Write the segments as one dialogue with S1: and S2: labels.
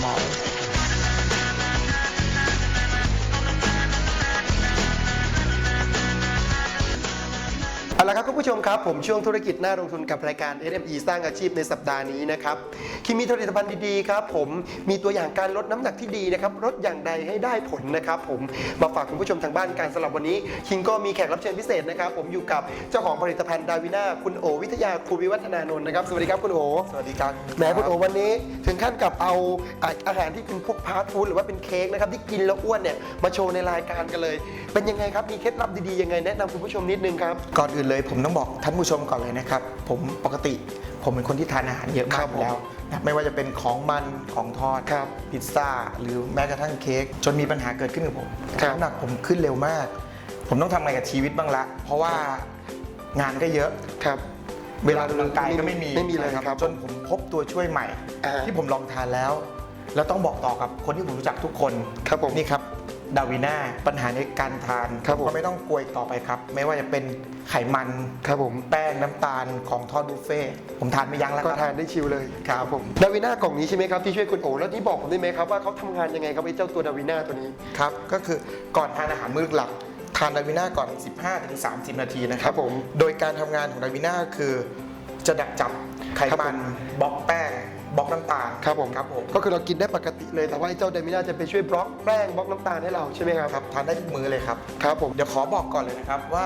S1: เมาเอาละครับคุณผู้ชมครับ ผมช่วงธุรกิจหน้าลงทุนกับรายการ SME สร้างอาชีพในสัปดาห์นี้นะครับ คิมมีผลิตภัณฑ์ดีๆครับผมมีตัวอย่างการลดน้ำหนักที่ดีนะครับลดอย่างใดให้ได้ผลนะครับผมมาฝากคุณผู้ชมทางบ้านการสำหรับวันนี้คิงก็มีแขกรับเชิญพิเศษนะครับผมอยู่กับเจ้าของผลิตภัณฑ์ดาวิน่าคุณโอวิทยาภูวิวัฒนานนท์นะครับสวัสดีครับคุณโอ
S2: สวัสดีครับ
S1: แหมคุณโอวันนี้ถึงขั้นกับเอาอะอาหารที่เป็นพวกพาสต์ฟู้ดหรือว่าเป็นเค้กนะครับที่กินแล้วอ้วนเนี่ยมาโชว์ในรายการกันเลย เป็นยังไงครับมีเคล็ดลับดีๆยังไงแนะนำคุณผู้ชมนิดนึงครับ
S2: ก่อนอื่นเลยผมต้องบอกท่านผู้ชมก่อนเลยนะครับผมปกติ ผมเป็นคนที่ทานอาหารเยอะ
S1: ค
S2: มา
S1: รั
S2: ก
S1: บ
S2: อยู่แล้วนะไม่ว่าจะเป็นของมันของทอด
S1: ครับ
S2: พิซซ่า หรือแม้กระทั่งเค้กจนมีปัญหาเกิดขึ้นกับผม
S1: ครับ
S2: น้ำหนักผมขึ้นเร็วมาก ผมต้องทำอะไรกับชีวิตบ้างละ เพราะว่างานก็เยอะ
S1: ครับ
S2: เวลาออกกำลังกายก็ไม่มี
S1: ไม่มีเลยครับ
S2: จนผมพบตัวช่วยใหม่
S1: อ่า
S2: ที่ผมลองทานแล้ว แล้วต้องบอกต่อกับคนที่ผมรู้จักทุกคน
S1: ครับผม
S2: นี่ครับ ดาวิน่าปัญหาในการทาน
S1: ครับผม
S2: ก็ไม่ต้องกลัวอีกต่อไปครับ ไม่ว่าจะเป็นไขมัน
S1: ครับผม
S2: แป้งน้ำตาลของทอดบุฟเฟ่ต์ผมทานไม่ยั้งแล้ว
S1: ก็
S2: ค
S1: ทา
S2: รับ
S1: นได้ชิลเลย
S2: ครับ ผม
S1: ดาวิน่ากล่องนี้ใช่ไหมครับที่ช่วยคุณโอแล้วที่บอกผมได้ไหมครับว่าเขาทำงานยังไงครับไอ้เจ้าตัวดาวิน่าตัวนี้
S2: ครับก็คือก่อนทานอาหารมื้อหลัก ทานดาวิน่าก่อน 15-30 นาทีนะค
S1: ครั
S2: รับ
S1: ผม
S2: โดยการทำงานของดาวิน่าคือ จะดักจับไข
S1: ครับผ
S2: มัน
S1: ม
S2: บล็อกแป้ง บล็อกน้ำตาล
S1: ครับผม
S2: ครับผม
S1: ก็คือเรากินได้ปกติเลยแต่ว่าไอ้เจ้าดาวิน่าจะไปช่วยบล็อกแป้งบล็อกน้ำตาลให้เราใช่ไหมครับ
S2: ครับทานได้ทุกมื้อเลยครับ
S1: ครับผม
S2: เดี๋ยวขอบอกก่อนเลยนะครับว่า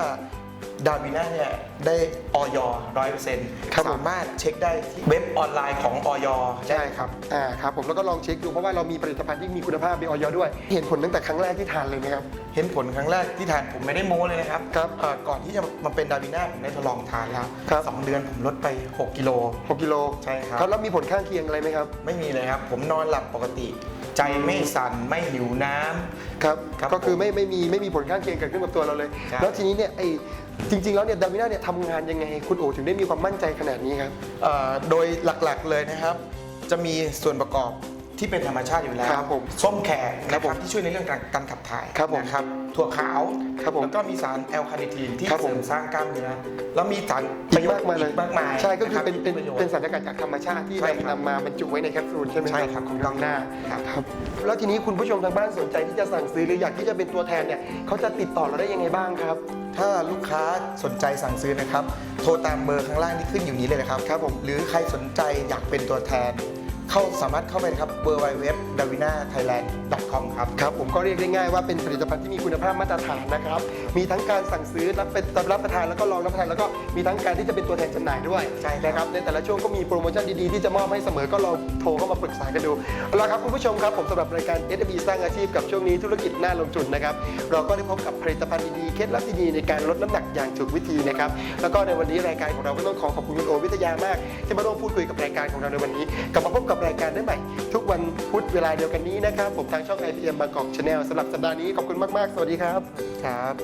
S2: ดาวิน่าเนี่ยได้ออยร้อยเปอร์เซ็นต์
S1: ครับผม
S2: สามารถเช็คได้ที่เว็บออนไลน์ของออย
S1: ใช่ครับอ่าครับผมแล้วก็ลองเช็คดูเพราะว่าเรามีผลิตภัณฑ์ที่มีคุณภาพมีออยด้วย เห็นผลตั้งแต่ครั้งแรกที่ทานเลยไหมครับ
S2: เห็นผลครั้งแรกที่ทานผมไม่ได้โม้เลยนะครับ
S1: ครับ
S2: เอ่อก่อนที่จะมาเป็นดาวิน่าผมได้ทดลองทานแล้ว
S1: ครับ
S2: สองเดือนผมลดไป 6 กิโล
S1: 6กิโล
S2: ใช่ครับ
S1: แล้วมีผลข้างเคียงอะไรไหมครับ
S2: ไม่มีเลยครับ ผมนอนหลับปกติ ใจไม่สั่นไม่หิวน้ำ
S1: ครับ
S2: ครับ
S1: ก็คือ
S2: ผม
S1: ไม่ไม่มีไม่มีผลข้างเคียงเกิดขึ้นกับตัวเราเลย
S2: ใช่
S1: แล้วทีนี้เนี่ยไอ้จริง ๆ แล้วเนี่ยดาวิน่าเนี่ยทำงานยังไงคุณโอถึงได้มีความมั่นใจขนาดนี้ครับ
S2: เอ่อโดยหลักๆเลยนะครับ จะมีส่วนประกอบ ที่เป็นธรรมชาติอยู่แล้ว
S1: ครับผม
S2: ส้มแขก
S1: ครับ
S2: นะ
S1: ผม
S2: ที่ช่วยในเรื่องการการขับถ่าย
S1: ครับผม
S2: นะครับถั่วขาว
S1: ครับผม
S2: แล้วก็มีสารแอลคาเนทีนที่
S1: ครับ
S2: เส
S1: ผม
S2: ริมสร้างกล้ามเนื้อแล้วมีสาร
S1: อีกมากมายเลย
S2: อีมากมาย
S1: ใช่ก็คือเป็น
S2: นะ
S1: เป็น
S2: รับที่ระโยช
S1: เป็น
S2: น์
S1: สารสกัดจากธรรมชาติที่
S2: ใช่ครับ
S1: นำมาบรรจุไว้ในแคปซูลใช่ไหม
S2: ใช่ครับ
S1: ของดองหน้า
S2: ครับ
S1: ครับแล้วทีนี้คุณผู้ชมทางบ้านสนใจที่จะสั่งซื้อหรืออยากที่จะเป็นตัวแทนเนี่ยเขาจะติดต่อเราได้ยังไงบ้างครับ
S2: ถ้าลูกค้าสนใจสั่งซื้อนะครับ โทรตามเบอร์ข้างล่างที่ขึ้นอยู่นี้เลยนะครับ
S1: ครับผม
S2: หรือใครสนใจอยากเป็นตัวแทน เข้าสามารถเข้าไปนะครับ w w w d a v i n a t h a i l a n d c o m ครับ
S1: ครับ ผมก็เรียกได้ง่ายว่าเป็นผลิตภัณฑ์ที่มีคุณภาพมาตรฐานนะครับ มีทั้งการสั่งซื้อรับเป็นรับประทานแล้วก็ลองรับประทานแล้วก็มีทั้งการที่จะเป็นตัวแทนจำหน่ายด้วย
S2: ใช่ครับ
S1: นะครับในแต่ละช่วงก็มีโปรโมชั่นดีๆที่จะมอบให้เสมอก็ลองโทรเข้ามาปรึกษากันดูเอาละครับคุณผู้ชมครับผมสำหรับรายการ s อ b สร้างอาชีพกับช่วงนี้ธุรกิจน่าลงทุนนะครับเราก็ได้พบกับผลิตภัณฑ์ดีๆเคล็ดลับดีๆในการลดน้ำหนักอย่างถูกวิธีนะครับแล้วก็ในวันนี้รายการของเราก็ต้องขอขอบคุณคุณโอวิทยามาก ที่มาร่วมพูดคุยกับรายการของเราในวันนี้กลับมาพบกับรายการได้ใหม่ ทุกวันพุธเวลาเดียวกันนี้นะครับ ผมทางช่อง IPM บางกอกชาแนลสำหรับสัปดาห์นี้ขอบคุณมาก ๆ สวัสดีครับ
S2: ครับ